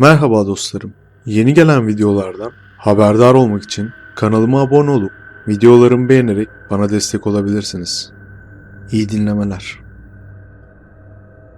Merhaba dostlarım. Yeni gelen videolardan haberdar olmak için kanalıma abone olup videolarımı beğenerek bana destek olabilirsiniz. İyi dinlemeler.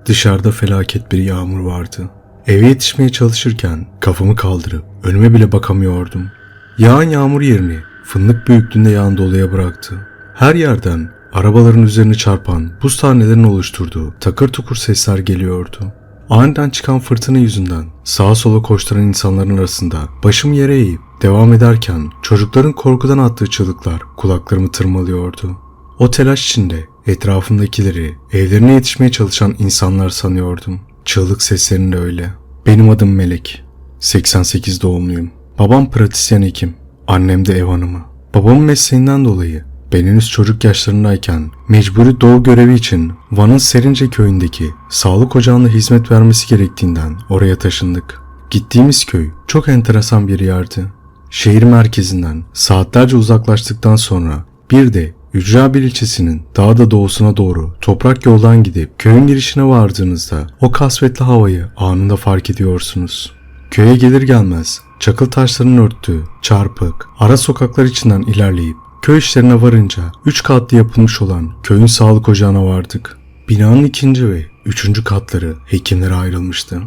Dışarıda felaket bir yağmur vardı. Eve yetişmeye çalışırken kafamı kaldırıp önüme bile bakamıyordum. Yağan yağmur yerini fındık büyüklüğünde yağan doluya bıraktı. Her yerden arabaların üzerine çarpan buz tanelerinin oluşturduğu takır tukur sesler geliyordu. Aniden çıkan fırtına yüzünden sağa sola koşturan insanların arasında başım yere eğip devam ederken çocukların korkudan attığı çığlıklar kulaklarımı tırmalıyordu. O telaş içinde etrafımdakileri evlerine yetişmeye çalışan insanlar sanıyordum. Çığlık seslerinde öyle. Benim adım Melek. 88 doğumluyum. Babam pratisyen hekim. Annem de ev hanımı. Babamın mesleğinden dolayı ben henüz çocuk yaşlarındayken mecburi doğu görevi için Van'ın Serince köyündeki sağlık ocağında hizmet vermesi gerektiğinden oraya taşındık. Gittiğimiz köy çok enteresan bir yerdi. Şehir merkezinden saatlerce uzaklaştıktan sonra bir de Ücrabil ilçesinin daha da doğusuna doğru toprak yoldan gidip köyün girişine vardığınızda o kasvetli havayı anında fark ediyorsunuz. Köye gelir gelmez çakıl taşlarının örttüğü çarpık ara sokaklar içinden ilerleyip köy işlerine varınca üç katlı yapılmış olan köyün sağlık ocağına vardık. Binanın ikinci ve üçüncü katları hekimlere ayrılmıştı.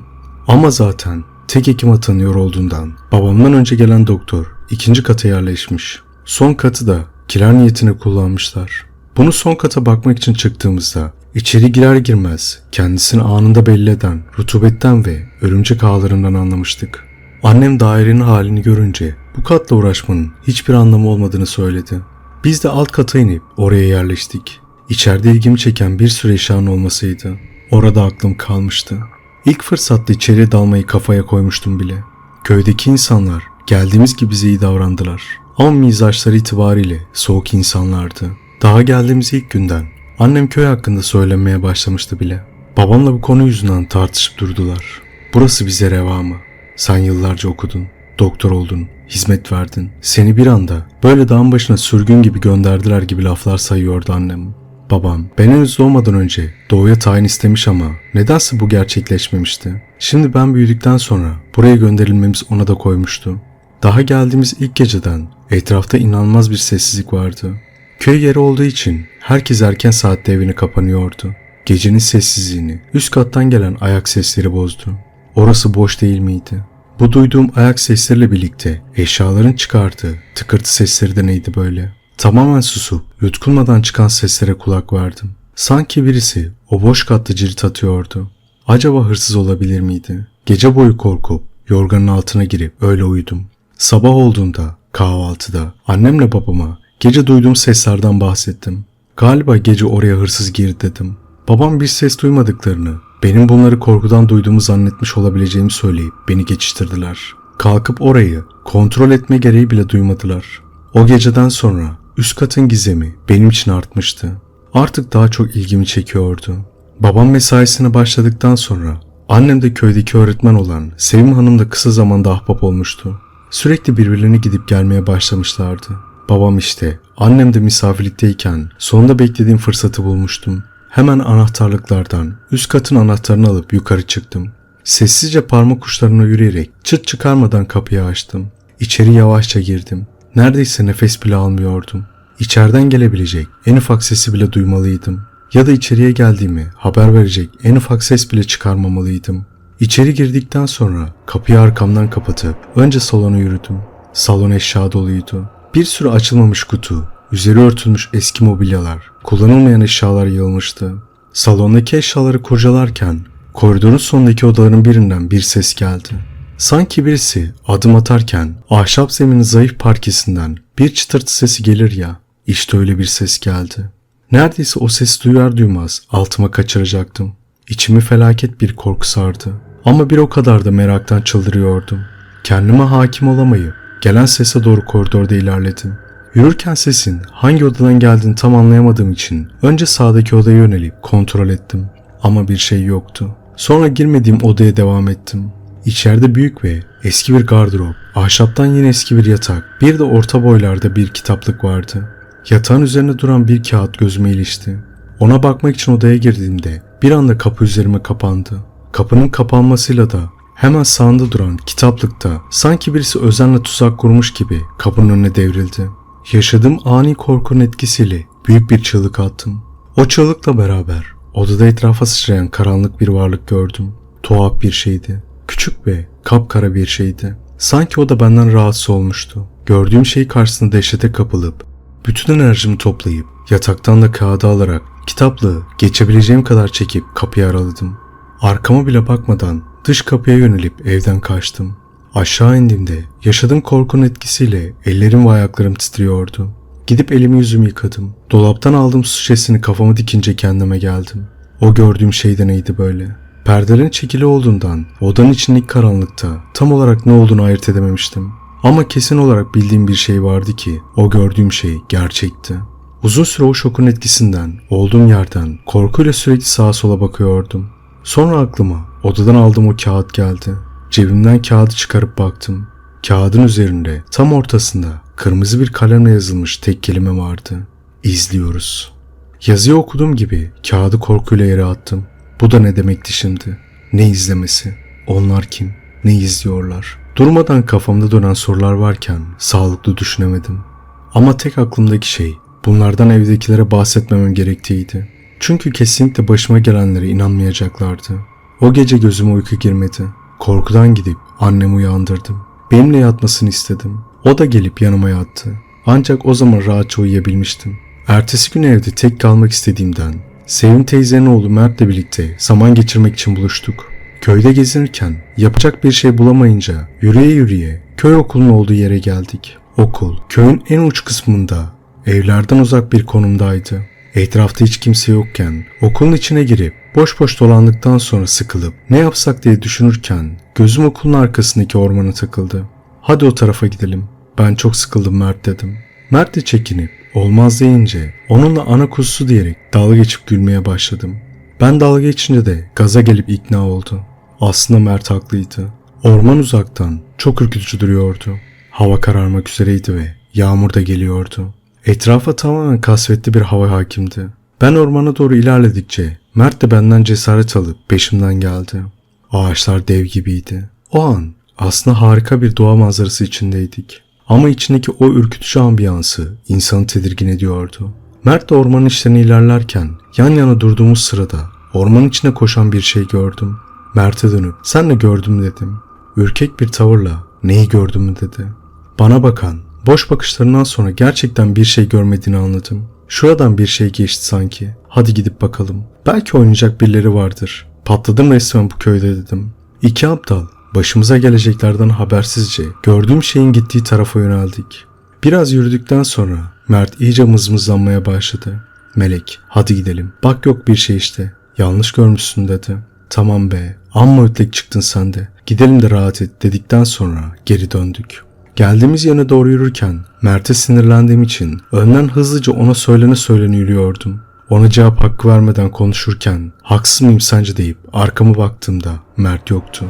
Ama zaten tek hekim atanıyor olduğundan babamdan önce gelen doktor ikinci kata yerleşmiş. Son katı da kiler niyetine kullanmışlar. Bunu son kata bakmak için çıktığımızda içeri girer girmez kendisini anında belli eden rutubetten ve örümcek ağlarından anlamıştık. Annem dairenin halini görünce bu katla uğraşmanın hiçbir anlamı olmadığını söyledi. Biz de alt kata inip oraya yerleştik. İçeride ilgimi çeken bir sürü eşyanın olmasıydı. Orada aklım kalmıştı. İlk fırsatta içeriye dalmayı kafaya koymuştum bile. Köydeki insanlar geldiğimiz gibi bize iyi davrandılar. Ama mizaçları itibariyle soğuk insanlardı. Daha geldiğimiz ilk günden annem köy hakkında söylenmeye başlamıştı bile. Babamla bu konu yüzünden tartışıp durdular. Burası bize reva mı? Sen yıllarca okudun, doktor oldun, hizmet verdin. Seni bir anda böyle dağın başına sürgün gibi gönderdiler gibi laflar sayıyordu annem. Babam ben henüz doğmadan önce doğuya tayin istemiş ama nedense bu gerçekleşmemişti. Şimdi ben büyüdükten sonra buraya gönderilmemiz ona da koymuştu. Daha geldiğimiz ilk geceden etrafta inanılmaz bir sessizlik vardı. Köy yeri olduğu için herkes erken saatte evine kapanıyordu. Gecenin sessizliğini üst kattan gelen ayak sesleri bozdu. Orası boş değil miydi? Bu duyduğum ayak sesleriyle birlikte eşyaların çıkardığı tıkırtı sesleri de neydi böyle? Tamamen susup yutkunmadan çıkan seslere kulak verdim. Sanki birisi o boş katta cirit atıyordu. Acaba hırsız olabilir miydi? Gece boyu korkup yorganın altına girip öyle uyudum. Sabah olduğunda kahvaltıda annemle babama gece duyduğum seslerden bahsettim. Galiba gece oraya hırsız girdi dedim. Babam bir ses duymadıklarını, benim bunları korkudan duyduğumu zannetmiş olabileceğimi söyleyip beni geçiştirdiler. Kalkıp orayı kontrol etme gereği bile duymadılar. O geceden sonra üst katın gizemi benim için artmıştı. Artık daha çok ilgimi çekiyordu. Babam mesaisine başladıktan sonra annem de köydeki öğretmen olan Sevim Hanım da kısa zamanda ahbap olmuştu. Sürekli birbirlerine gidip gelmeye başlamışlardı. Babam işte annem de misafirlikteyken sonunda beklediğim fırsatı bulmuştum. Hemen anahtarlıklardan üst katın anahtarını alıp yukarı çıktım. Sessizce parmak uçlarına yürüyerek çıt çıkarmadan kapıyı açtım. İçeri yavaşça girdim. Neredeyse nefes bile almıyordum. İçeriden gelebilecek en ufak sesi bile duymalıydım. Ya da içeriye geldiğimi haber verecek en ufak ses bile çıkarmamalıydım. İçeri girdikten sonra kapıyı arkamdan kapatıp önce salona yürüdüm. Salon eşya doluydu. Bir sürü açılmamış kutu, üzeri örtülmüş eski mobilyalar, kullanılmayan eşyalar yığılmıştı. Salondaki eşyaları kurcalarken koridorun sonundaki odaların birinden bir ses geldi. Sanki birisi adım atarken ahşap zeminin zayıf parkesinden bir çıtırtı sesi gelir ya. İşte öyle bir ses geldi. Neredeyse o sesi duyar duymaz altıma kaçıracaktım. İçimi felaket bir korku sardı. Ama bir o kadar da meraktan çıldırıyordum. Kendime hakim olamayıp gelen sese doğru koridorda ilerledim. Yürürken sesin hangi odadan geldiğini tam anlayamadığım için önce sağdaki odaya yönelip kontrol ettim. Ama bir şey yoktu. Sonra girmediğim odaya devam ettim. İçeride büyük ve eski bir gardırop, ahşaptan yine eski bir yatak, bir de orta boylarda bir kitaplık vardı. Yatağın üzerinde duran bir kağıt gözüme ilişti. Ona bakmak için odaya girdiğimde bir anda kapı üzerime kapandı. Kapının kapanmasıyla da Hemen sağında duran kitaplıkta sanki birisi özenle tuzak kurmuş gibi kapının önüne devrildi. Yaşadığım ani korkunun etkisiyle büyük bir çığlık attım. O çığlıkla beraber odada etrafa sıçrayan karanlık bir varlık gördüm. Tuhaf bir şeydi. Küçük ve kapkara bir şeydi. Sanki o da benden rahatsız olmuştu. Gördüğüm şey karşısında dehşete kapılıp bütün enerjimi toplayıp yataktan da kağıdı alarak kitaplığı geçebileceğim kadar çekip kapıyı araladım. Arkama bile bakmadan dış kapıya yönelip evden kaçtım. Aşağı indiğimde yaşadığım korkunun etkisiyle ellerim ve ayaklarım titriyordu. Gidip elimi yüzümü yıkadım. Dolaptan aldığım su şişesini kafamı dikince kendime geldim. O gördüğüm şey de neydi böyle? Perdelerin çekili olduğundan odanın içindeki karanlıkta tam olarak ne olduğunu ayırt edememiştim. Ama kesin olarak bildiğim bir şey vardı ki o gördüğüm şey gerçekti. Uzun süre o şokun etkisinden olduğum yerden korkuyla sürekli sağa sola bakıyordum. Sonra aklıma odadan aldığım o kağıt geldi. Cebimden kağıdı çıkarıp baktım. Kağıdın üzerinde tam ortasında kırmızı bir kalemle yazılmış tek kelime vardı. İzliyoruz. Yazıyı okuduğum gibi kağıdı korkuyla yere attım. Bu da ne demekti şimdi? Ne izlemesi? Onlar kim? Ne izliyorlar? Durmadan kafamda dönen sorular varken sağlıklı düşünemedim. Ama tek aklımdaki şey bunlardan evdekilere bahsetmemem gerektiğiydi. Çünkü kesinlikle başıma gelenlere inanmayacaklardı. O gece gözüme uyku girmedi. Korkudan gidip annemi uyandırdım. Benimle yatmasını istedim. O da gelip yanıma yattı. Ancak o zaman rahatça uyuyabilmiştim. Ertesi gün evde tek kalmak istediğimden Sevim teyzenin oğlu Mert'le birlikte zaman geçirmek için buluştuk. Köyde gezinirken yapacak bir şey bulamayınca yürüye yürüye köy okulunun olduğu yere geldik. Okul köyün en uç kısmında evlerden uzak bir konumdaydı. Etrafta hiç kimse yokken okulun içine girip boş boş dolandıktan sonra sıkılıp ne yapsak diye düşünürken gözüm okulun arkasındaki ormana takıldı. Hadi o tarafa gidelim. Ben çok sıkıldım Mert dedim. Mert de çekinip olmaz deyince onunla ana kuzusu diyerek dalga geçip gülmeye başladım. Ben dalga geçince de gaza gelip ikna oldu. Aslında Mert haklıydı. Orman uzaktan çok ürkütücü duruyordu. Hava kararmak üzereydi ve yağmur da geliyordu. Etrafa tamamen kasvetli bir hava hakimdi. Ben ormana doğru ilerledikçe Mert de benden cesaret alıp peşimden geldi. Ağaçlar dev gibiydi. O an aslında harika bir doğa manzarası içindeydik. Ama içindeki o ürkütücü ambiyansı insanı tedirgin ediyordu. Mert de ormanın içlerine ilerlerken yan yana durduğumuz sırada ormanın içine koşan bir şey gördüm. Mert'e dönüp sen ne gördüm dedim. Ürkek bir tavırla neyi gördüm dedi. Bana bakan boş bakışlarından sonra gerçekten bir şey görmediğini anladım. Şuradan bir şey geçti sanki. Hadi gidip bakalım. Belki oynayacak birileri vardır. Patladım resmen bu köyde dedim. İki aptal başımıza geleceklerden habersizce gördüğüm şeyin gittiği tarafa yöneldik. Biraz yürüdükten sonra Mert iyice mızmızlanmaya başladı. Melek hadi gidelim. Bak yok bir şey işte. Yanlış görmüşsün dedi. Tamam be amma ötlek çıktın sen de. Gidelim de rahat et dedikten sonra geri döndük. Geldiğimiz yöne doğru yürürken Mert'e sinirlendiğim için önden hızlıca ona söylene söylene yürüyordum. Ona cevap hakkı vermeden konuşurken haksız mıyım sence deyip arkama baktığımda Mert yoktu.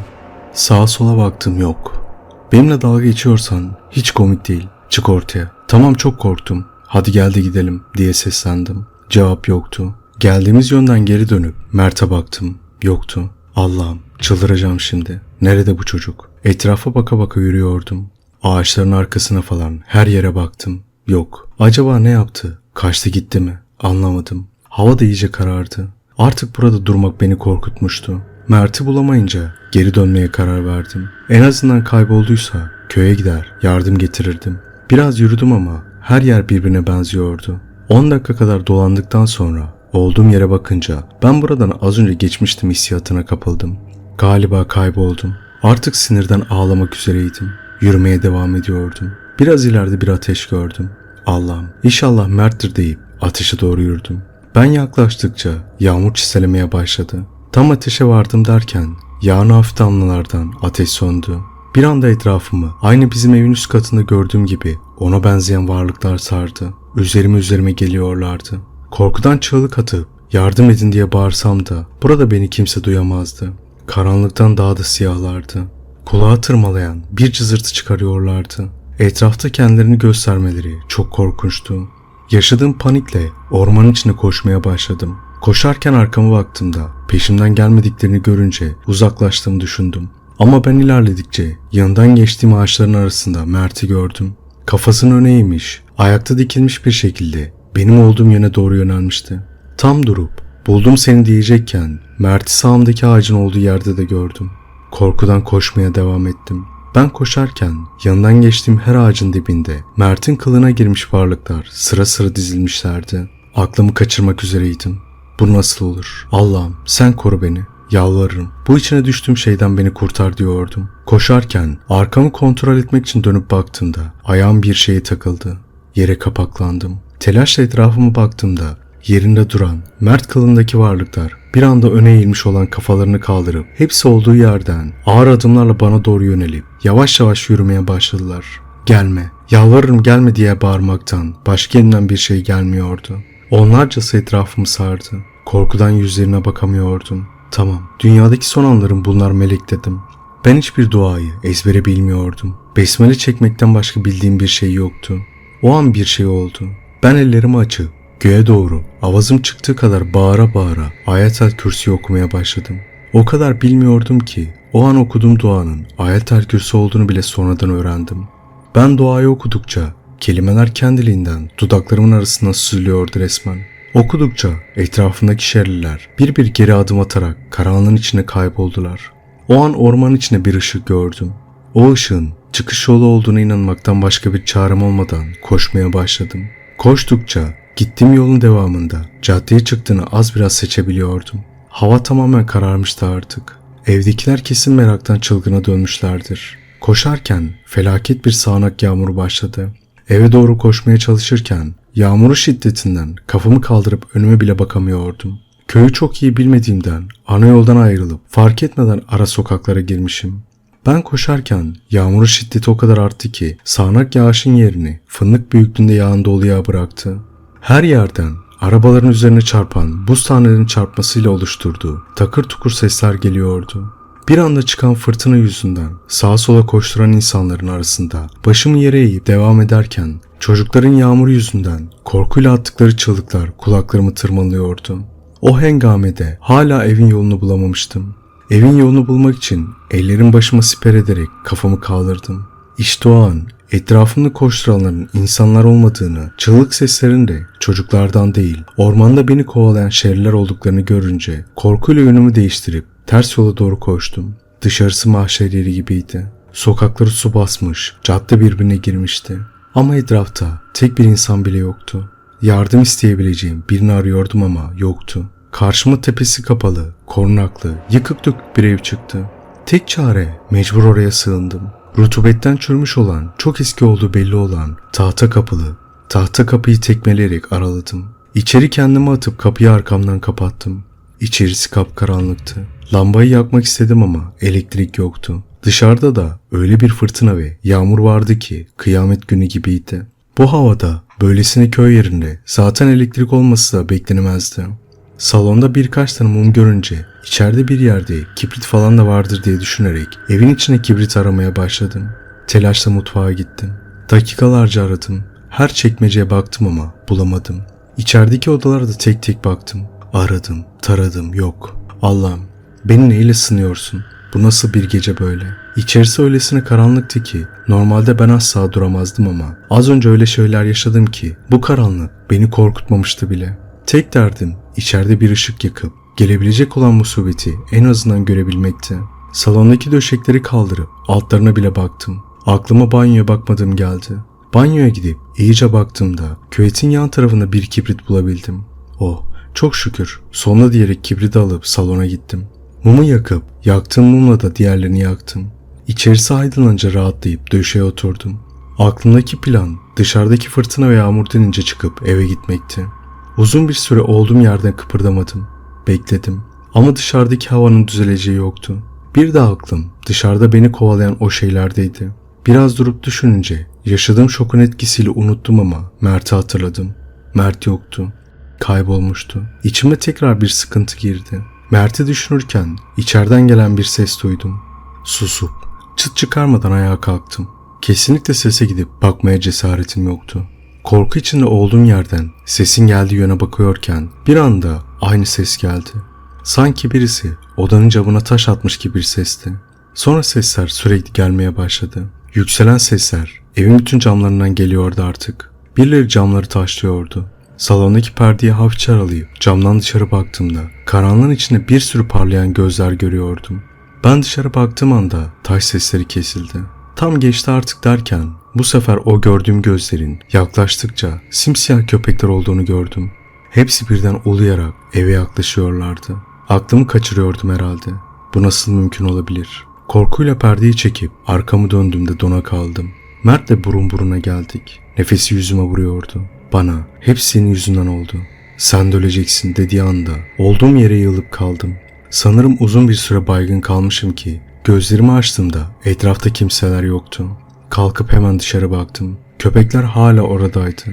Sağa sola baktım yok. Benimle dalga geçiyorsan hiç komik değil. Çık ortaya. Tamam çok korktum. Hadi gel de gidelim diye seslendim. Cevap yoktu. Geldiğimiz yönden geri dönüp Mert'e baktım. Yoktu. Allah'ım çıldıracağım şimdi. Nerede bu çocuk? Etrafa baka baka yürüyordum. Ağaçların arkasına falan her yere baktım. Yok. Acaba ne yaptı? Kaçtı gitti mi? Anlamadım. Hava da iyice karardı. Artık burada durmak beni korkutmuştu. Mert'i bulamayınca geri dönmeye karar verdim. En azından kaybolduysa köye gider yardım getirirdim. Biraz yürüdüm ama her yer birbirine benziyordu. 10 dakika kadar dolandıktan sonra olduğum yere bakınca ben buradan az önce geçmiştim hissiyatına kapıldım. Galiba kayboldum. Artık sinirden ağlamak üzereydim. Yürümeye devam ediyordum. Biraz ileride bir ateş gördüm. Allah'ım inşallah Mert'tir deyip ateşe doğru yürüdüm. Ben yaklaştıkça yağmur çiselemeye başladı. Tam ateşe vardım derken yağın hafif damlalardan ateş söndü. Bir anda etrafımı aynı bizim evin üst katında gördüğüm gibi ona benzeyen varlıklar sardı. Üzerime üzerime geliyorlardı. Korkudan çığlık atıp yardım edin diye bağırsam da burada beni kimse duyamazdı. Karanlıktan daha da siyahlardı. Kulağa tırmalayan bir cızırtı çıkarıyorlardı. Etrafta kendilerini göstermeleri çok korkunçtu. Yaşadığım panikle ormanın içine koşmaya başladım. Koşarken arkama baktığımda peşimden gelmediklerini görünce uzaklaştığımı düşündüm. Ama ben ilerledikçe yanından geçtiğim ağaçların arasında Mert'i gördüm. Kafasını öne eğmiş, ayakta dikilmiş bir şekilde benim olduğum yöne doğru yönelmişti. Tam durup buldum seni diyecekken Mert'i sağımdaki ağacın olduğu yerde de gördüm. Korkudan koşmaya devam ettim. Ben koşarken yanından geçtiğim her ağacın dibinde Mert'in kılına girmiş varlıklar sıra sıra dizilmişlerdi. Aklımı kaçırmak üzereydim. Bu nasıl olur? Allah'ım sen koru beni. Yalvarırım. Bu içine düştüğüm şeyden beni kurtar diyordum. Koşarken arkamı kontrol etmek için dönüp baktığımda ayağım bir şeye takıldı. Yere kapaklandım. Telaşla etrafıma baktığımda yerinde duran mert kılındaki varlıklar bir anda öne eğilmiş olan kafalarını kaldırıp hepsi olduğu yerden ağır adımlarla bana doğru yönelip yavaş yavaş yürümeye başladılar. Gelme, yalvarırım gelme diye bağırmaktan başka elimden bir şey gelmiyordu. Onlarcası etrafımı sardı. Korkudan yüzlerine bakamıyordum. Tamam, dünyadaki son anlarım bunlar melek dedim. Ben hiçbir duayı ezbere bilmiyordum. Besmele çekmekten başka bildiğim bir şey yoktu. O an bir şey oldu. Ben ellerimi açıp göğe doğru avazım çıktığı kadar bağıra bağıra ayetel kürsi okumaya başladım. O kadar bilmiyordum ki o an okuduğum duanın ayetel kürsi olduğunu bile sonradan öğrendim. Ben duayı okudukça kelimeler kendiliğinden dudaklarımın arasından süzülüyordu resmen. Okudukça etrafındaki şerliler bir bir geri adım atarak karanlığın içine kayboldular. O an ormanın içine bir ışık gördüm. O ışığın çıkış yolu olduğuna inanmaktan başka bir çarem olmadan koşmaya başladım. Koştukça gittiğim yolun devamında caddeye çıktığını az biraz seçebiliyordum. Hava tamamen kararmıştı artık. Evdekiler kesin meraktan çılgına dönmüşlerdir. Koşarken felaket bir sağanak yağmur başladı. Eve doğru koşmaya çalışırken yağmurun şiddetinden kafamı kaldırıp önüme bile bakamıyordum. Köyü çok iyi bilmediğimden ana yoldan ayrılıp fark etmeden ara sokaklara girmişim. Ben koşarken yağmurun şiddeti o kadar arttı ki sağanak yağışın yerini fındık büyüklüğünde yağan dolu yağ bıraktı. Her yerden arabaların üzerine çarpan buz tanelerin çarpmasıyla oluşturduğu takır tukur sesler geliyordu. Bir anda çıkan fırtına yüzünden sağa sola koşturan insanların arasında başımı yere eğip devam ederken çocukların yağmur yüzünden korkuyla attıkları çığlıklar kulaklarımı tırmalıyordu. O hengamede hala evin yolunu bulamamıştım. Evin yolunu bulmak için ellerim başıma siper ederek kafamı kaldırdım. İşte o an etrafımda koşturanların insanlar olmadığını, çığlık seslerinin de çocuklardan değil, ormanda beni kovalayan şerliler olduklarını görünce korkuyla yönümü değiştirip ters yola doğru koştum. Dışarısı mahşer yeri gibiydi. Sokakları su basmış, cadde birbirine girmişti. Ama etrafta tek bir insan bile yoktu. Yardım isteyebileceğim birini arıyordum ama yoktu. Karşıma tepesi kapalı, korunaklı, yıkık dökük bir ev çıktı. Tek çare mecbur oraya sığındım. Rutubetten çürümüş olan, çok eski olduğu belli olan tahta kapılı. Tahta kapıyı tekmeleyerek araladım. İçeri kendimi atıp kapıyı arkamdan kapattım. İçerisi kapkaranlıktı. Lambayı yakmak istedim ama elektrik yoktu. Dışarıda da öyle bir fırtına ve yağmur vardı ki kıyamet günü gibiydi. Bu havada böylesine köy yerinde zaten elektrik olması da beklenemezdi. Salonda birkaç tane mum görünce içeride bir yerde kibrit falan da vardır diye düşünerek evin içine kibrit aramaya başladım. Telaşla mutfağa gittim. Dakikalarca aradım. Her çekmeceye baktım ama bulamadım. İçerideki odalara da tek tek baktım. Aradım, taradım, yok. Allah'ım beni neyle sınıyorsun? Bu nasıl bir gece böyle? İçerisi öylesine karanlıktı ki normalde ben asla duramazdım ama az önce öyle şeyler yaşadım ki bu karanlık beni korkutmamıştı bile. Tek derdim içeride bir ışık yakıp gelebilecek olan musibeti en azından görebilmekti. Salondaki döşekleri kaldırıp altlarına bile baktım. Aklıma banyoya bakmadığım geldi. Banyoya gidip iyice baktığımda küvetin yan tarafında bir kibrit bulabildim. Oh çok şükür sonuna diyerek kibriti alıp salona gittim. Mumu yakıp yaktığım mumla da diğerlerini yaktım. İçerisi aydınlanınca rahatlayıp döşeye oturdum. Aklımdaki plan dışarıdaki fırtına ve yağmur denince çıkıp eve gitmekti. Uzun bir süre olduğum yerden kıpırdamadım. Bekledim. Ama dışarıdaki havanın düzeleceği yoktu. Bir de aklım dışarıda beni kovalayan o şeylerdeydi. Biraz durup düşününce yaşadığım şokun etkisiyle unuttum ama Mert'i hatırladım. Mert yoktu. Kaybolmuştu. İçime tekrar bir sıkıntı girdi. Mert'i düşünürken içeriden gelen bir ses duydum. Susup çıt çıkarmadan ayağa kalktım. Kesinlikle sese gidip bakmaya cesaretim yoktu. Korku içinde olduğum yerden sesin geldiği yöne bakıyorken bir anda aynı ses geldi. Sanki birisi odanın camına taş atmış gibi bir sesti. Sonra sesler sürekli gelmeye başladı. Yükselen sesler evin bütün camlarından geliyordu artık. Birileri camları taşlıyordu. Salondaki perdeyi hafifçe aralayıp camdan dışarı baktığımda karanlığın içinde bir sürü parlayan gözler görüyordum. Ben dışarı baktığım anda taş sesleri kesildi. Tam geçti artık derken bu sefer o gördüğüm gözlerin yaklaştıkça simsiyah köpekler olduğunu gördüm. Hepsi birden uluyarak eve yaklaşıyorlardı. Aklımı kaçırıyordum herhalde. Bu nasıl mümkün olabilir? Korkuyla perdeyi çekip arkamı döndüğümde dona kaldım. Mert'le burun buruna geldik. Nefesi yüzüme vuruyordu. Bana hep senin yüzünden oldu. Sen de öleceksin dediği anda olduğum yere yığılıp kaldım. Sanırım uzun bir süre baygın kalmışım ki gözlerimi açtığımda etrafta kimseler yoktu. Kalkıp hemen dışarı baktım. Köpekler hala oradaydı.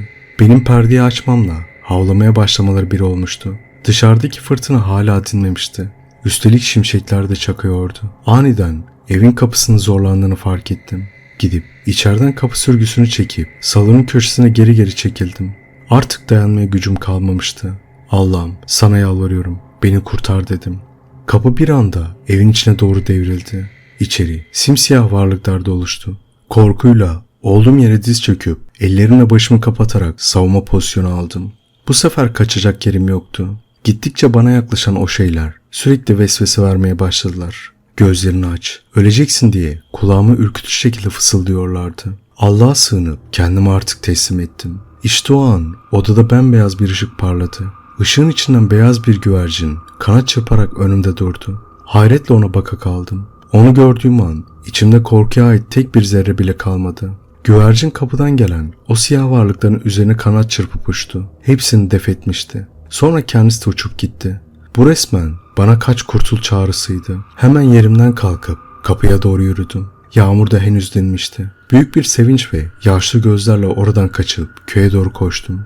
Benim perdeyi açmamla havlamaya başlamaları bir olmuştu. Dışarıdaki fırtına hala dinmemişti. Üstelik şimşekler de çakıyordu. Aniden evin kapısının zorlandığını fark ettim. Gidip içeriden kapı sürgüsünü çekip salonun köşesine geri geri çekildim. Artık dayanmaya gücüm kalmamıştı. Allah'ım sana yalvarıyorum beni kurtar dedim. Kapı bir anda evin içine doğru devrildi. İçeri simsiyah varlıklar doluştu. Korkuyla olduğum yere diz çöküp ellerimle başımı kapatarak savunma pozisyonu aldım. Bu sefer kaçacak yerim yoktu. Gittikçe bana yaklaşan o şeyler sürekli vesvese vermeye başladılar. Gözlerini aç, öleceksin diye kulağımı ürkütücü şekilde fısıldıyorlardı. Allah'a sığınıp kendimi artık teslim ettim. İşte o an odada bembeyaz bir ışık parladı. Işığın içinden beyaz bir güvercin kanat çırparak önümde durdu. Hayretle ona baka kaldım. Onu gördüğüm an içimde korkuya ait tek bir zerre bile kalmadı. Güvercin kapıdan gelen o siyah varlıkların üzerine kanat çırpıp uçtu. Hepsini def etmişti. Sonra kendisi de uçup gitti. Bu resmen bana kaç kurtul çağrısıydı. Hemen yerimden kalkıp kapıya doğru yürüdüm. Yağmur da henüz dinmişti. Büyük bir sevinç ve yaşlı gözlerle oradan kaçıp köye doğru koştum.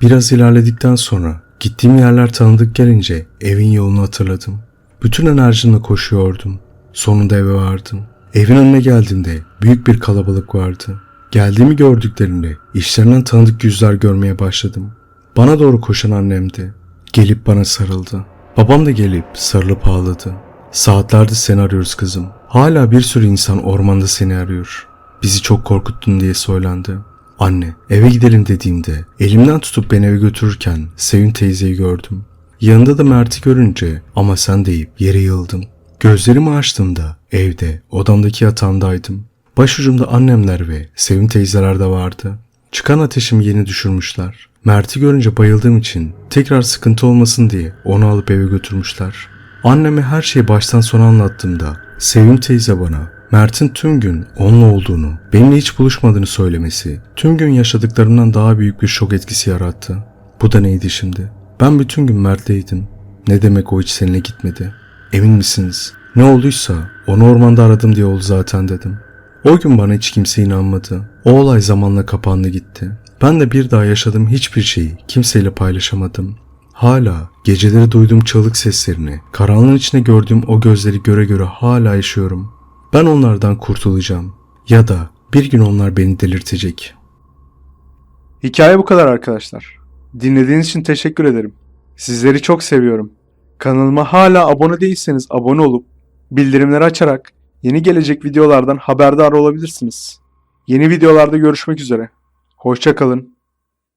Biraz ilerledikten sonra gittiğim yerler tanıdık gelince evin yolunu hatırladım. Bütün enerjimle koşuyordum. Sonunda eve vardım. Evin önüne geldiğimde büyük bir kalabalık vardı. Geldiğimi gördüklerinde işlerinden tanıdık yüzler görmeye başladım. Bana doğru koşan annemdi. Gelip bana sarıldı. Babam da gelip sarılıp ağladı. Saatlerdir seni arıyoruz kızım. Hala bir sürü insan ormanda seni arıyor. Bizi çok korkuttun diye söylendi. Anne eve gidelim dediğimde elimden tutup beni eve götürürken Sevin teyzeyi gördüm. Yanında da Mert'i görünce ama sen deyip yere yıldım. Gözlerimi açtığımda evde odamdaki yatağımdaydım. Başucumda annemler ve Sevim teyzeler de vardı. Çıkan ateşimi yeni düşürmüşler. Mert'i görünce bayıldığım için tekrar sıkıntı olmasın diye onu alıp eve götürmüşler. Anneme her şeyi baştan sona anlattığımda Sevim teyze bana Mert'in tüm gün onunla olduğunu, benimle hiç buluşmadığını söylemesi, tüm gün yaşadıklarından daha büyük bir şok etkisi yarattı. Bu da neydi şimdi? Ben bütün gün Mert'leydim. Ne demek o hiç seninle gitmedi? Emin misiniz? Ne olduysa onu ormanda aradım diye oldu zaten dedim. O gün bana hiç kimse inanmadı. O olay zamanla kapandı gitti. Ben de bir daha yaşadığım hiçbir şeyi kimseyle paylaşamadım. Hala geceleri duyduğum çığlık seslerini, karanlığın içinde gördüğüm o gözleri göre göre hala yaşıyorum. Ben onlardan kurtulacağım. Ya da bir gün onlar beni delirtecek. Hikaye bu kadar arkadaşlar. Dinlediğiniz için teşekkür ederim. Sizleri çok seviyorum. Kanalıma hala abone değilseniz abone olup bildirimleri açarak yeni gelecek videolardan haberdar olabilirsiniz. Yeni videolarda görüşmek üzere. Hoşça kalın.